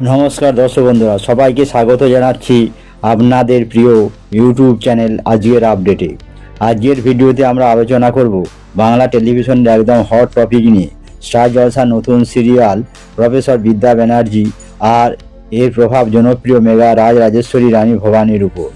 নমস্কার দর্শক বন্ধুরা, সবাইকে স্বাগত জানাচ্ছি আপনাদের প্রিয় ইউটিউব চ্যানেল আজকের আপডেটে আজকের ভিডিওতে আমরা আলোচনা করব বাংলা টেলিভিশনের একদম হট টপিক নিয়ে। স্টার জলসার নতুন সিরিয়াল প্রফেসর বিদ্যা ব্যানার্জি আর এর প্রভাব জনপ্রিয় মেগা রাজ রাজেশ্বরী রানী ভবানীর উপর।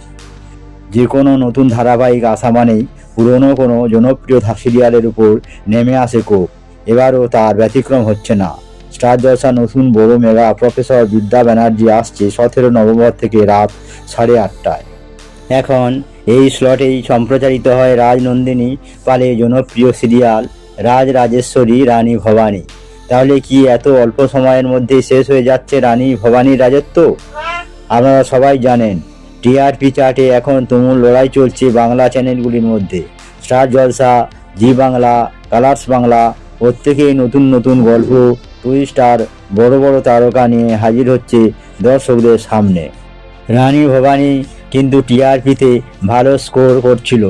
যে কোনো নতুন ধারাবাহিক আসা মানেই পুরনো কোনো জনপ্রিয় সিরিয়ালের উপর নেমে আসে কোপ। এবারও তার ব্যতিক্রম হচ্ছে না। স্টার জলসা নতুন বড় মেগা প্রফেসর বিদ্যা ব্যানার্জি আসছে সতেরো নভেম্বর থেকে রাত সাড়ে আটটায়। এখন এই স্লটেই সম্প্রচারিত হয় রাজনন্দিনী পালে জনপ্রিয় সিরিয়াল রাজ রাজেশ্বরী, রানী ভবানী। তাহলে কি এত অল্প সময়ের মধ্যে শেষ হয়ে যাচ্ছে রানী ভবানীর রাজত্ব? আপনারা সবাই জানেন, টিআরপি চার্টে এখন তুমুল লড়াই চলছে বাংলা চ্যানেলগুলির মধ্যে। Star Jalsha, Zee Bangla, Colors Bangla, প্রত্যেকেই নতুন নতুন গল্প টুইস্ট আর বড় বড় তারকা নিয়ে হাজির হচ্ছে দর্শকদের সামনে। রানী ভবানী কিন্তু টিআরপিতে ভালো স্কোর করছিল।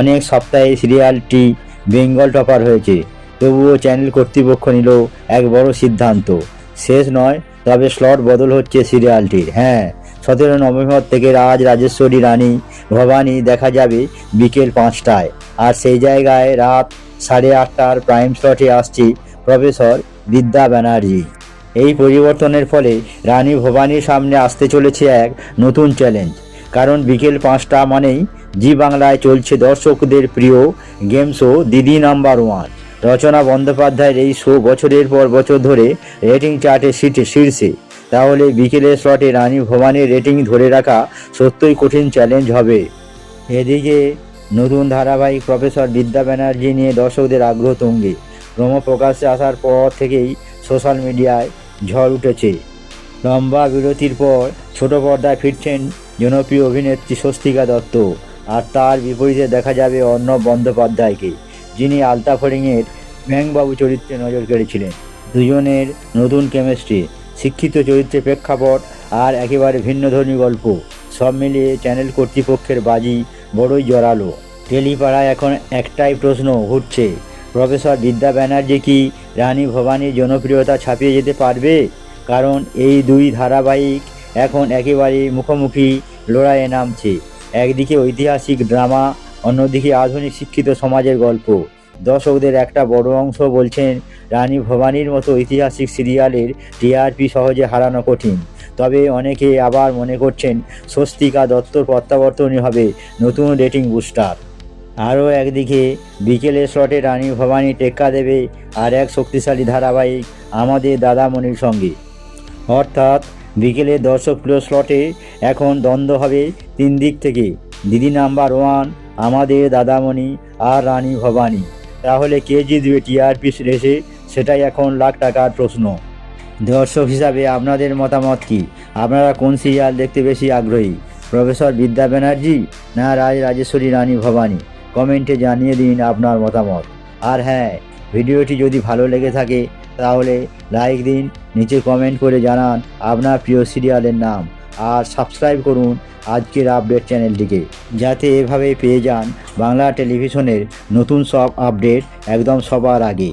অনেক সপ্তাহে সিরিয়ালটি বেঙ্গল টপার হয়েছে। তবুও চ্যানেল কর্তৃপক্ষ নিল এক বড় সিদ্ধান্ত। শেষ নয়, তবে স্লট বদল হচ্ছে সিরিয়ালটির। হ্যাঁ সতেরো নভেম্বর থেকে রাজ রাজেশ্বরী রানী ভবানী দেখা যাবে বিকেল পাঁচটায়। আর সেই জায়গায় রাত সাড়ে আটটার প্রাইম স্লটে আসছে প্রফেসর বিদ্যা ব্যানার্জি। এই পরিবর্তনের ফলে রানী ভবানীর সামনে আসতে চলেছে এক নতুন চ্যালেঞ্জ কারণ বিকেল পাঁচটা মানেই জি বাংলায় চলছে দর্শকদের প্রিয় game show Didi number one Rachana বন্দ্যোপাধ্যায়ের এই শো বছরের পর বছর ধরে রেটিং চার্টে সিটে শীর্ষে। তাহলে বিকেলের স্লটে রানী ভবানীর রেটিং ধরে রাখা সত্যই কঠিন চ্যালেঞ্জ হবে। এদিকে নতুন ধারাবাহিক প্রফেসর বিদ্যা ব্যানার্জি নিয়ে দর্শকদের আগ্রহ তুঙ্গে। প্রমো প্রকাশ্যে আসার পর থেকেই সোশ্যাল মিডিয়ায় ঝড় উঠেছে। লম্বা বিরতির পর ছোট পর্দায় ফিরছেন জনপ্রিয় অভিনেত্রী স্বস্তিকা দত্ত আর তার বিপরীতে দেখা যাবে অর্ণব বন্দ্যোপাধ্যায়কে, যিনি আলতা ফড়িংয়ের ব্যাংকবাবু চরিত্রে নজর কেড়েছিলেন। দুজনের নতুন কেমিস্ট্রি, শিক্ষিত চরিত্রে প্রেক্ষাপট আর একেবারে ভিন্নধর্মী গল্প, সব মিলিয়ে চ্যানেল কর্তৃপক্ষের বাজি বড়ই জোরালো। টেলিপাড়ায় এখন একটাই প্রশ্ন ঘুরছে প্রফেসর বিদ্যা ব্যানার্জি কি রানী ভবানীর জনপ্রিয়তা ছাপিয়ে যেতে পারবে? কারণ এই দুই ধারাবাহিক এখন একেবারে মুখোমুখি লড়াইয়ে নামছে। একদিকে ঐতিহাসিক ড্রামা, অন্যদিকে আধুনিক শিক্ষিত সমাজের গল্প। দর্শকদের একটা বড় অংশ বলছেন, রানী ভবানীর মতো ঐতিহাসিক সিরিয়ালের টিআরপি সহজে হারানো কঠিন। তবে অনেকে আবার মনে করছেন, স্বস্তিকা দত্তর প্রত্যাবর্তনই হবে নতুন রেটিং বুস্টার। আরও একদিকে বিকেলের স্লটে রানী ভবানী টেক্কা দেবে আর এক শক্তিশালী ধারাবাহিক আমাদের দাদামণির সঙ্গে। অর্থাৎ বিকেলে দর্শকপ্রিয় স্লটে এখন দ্বন্দ্ব হবে তিন দিক থেকে। দিদি নাম্বার ওয়ান আমাদের দাদামণি আর রানী ভবানী। তাহলে কে জিতবে টিআরপি রেসে সেটাই এখন লাখ টাকার প্রশ্ন। দর্শক হিসাবে আপনাদের মতামত কি? আপনারা কোন সিরিয়াল দেখতে বেশি আগ্রহী? প্রফেসর বিদ্যা ব্যানার্জি না রাজ রাজেশ্বরী রানী ভবানী? কমেন্টে জানিয়ে দিন আপনার মতামত। আর হ্যাঁ ভিডিওটি যদি ভালো লেগে থাকে, তাহলে লাইক দিন, নিচে কমেন্ট করে জানান আপনার প্রিয় সিরিয়ালের নাম। আর সাবস্ক্রাইব করুন আজকের আপডেট চ্যানেলটিকে, যাতে এভাবে পেয়ে যান বাংলা টেলিভিশনের নতুন সব আপডেট একদম সবার আগে।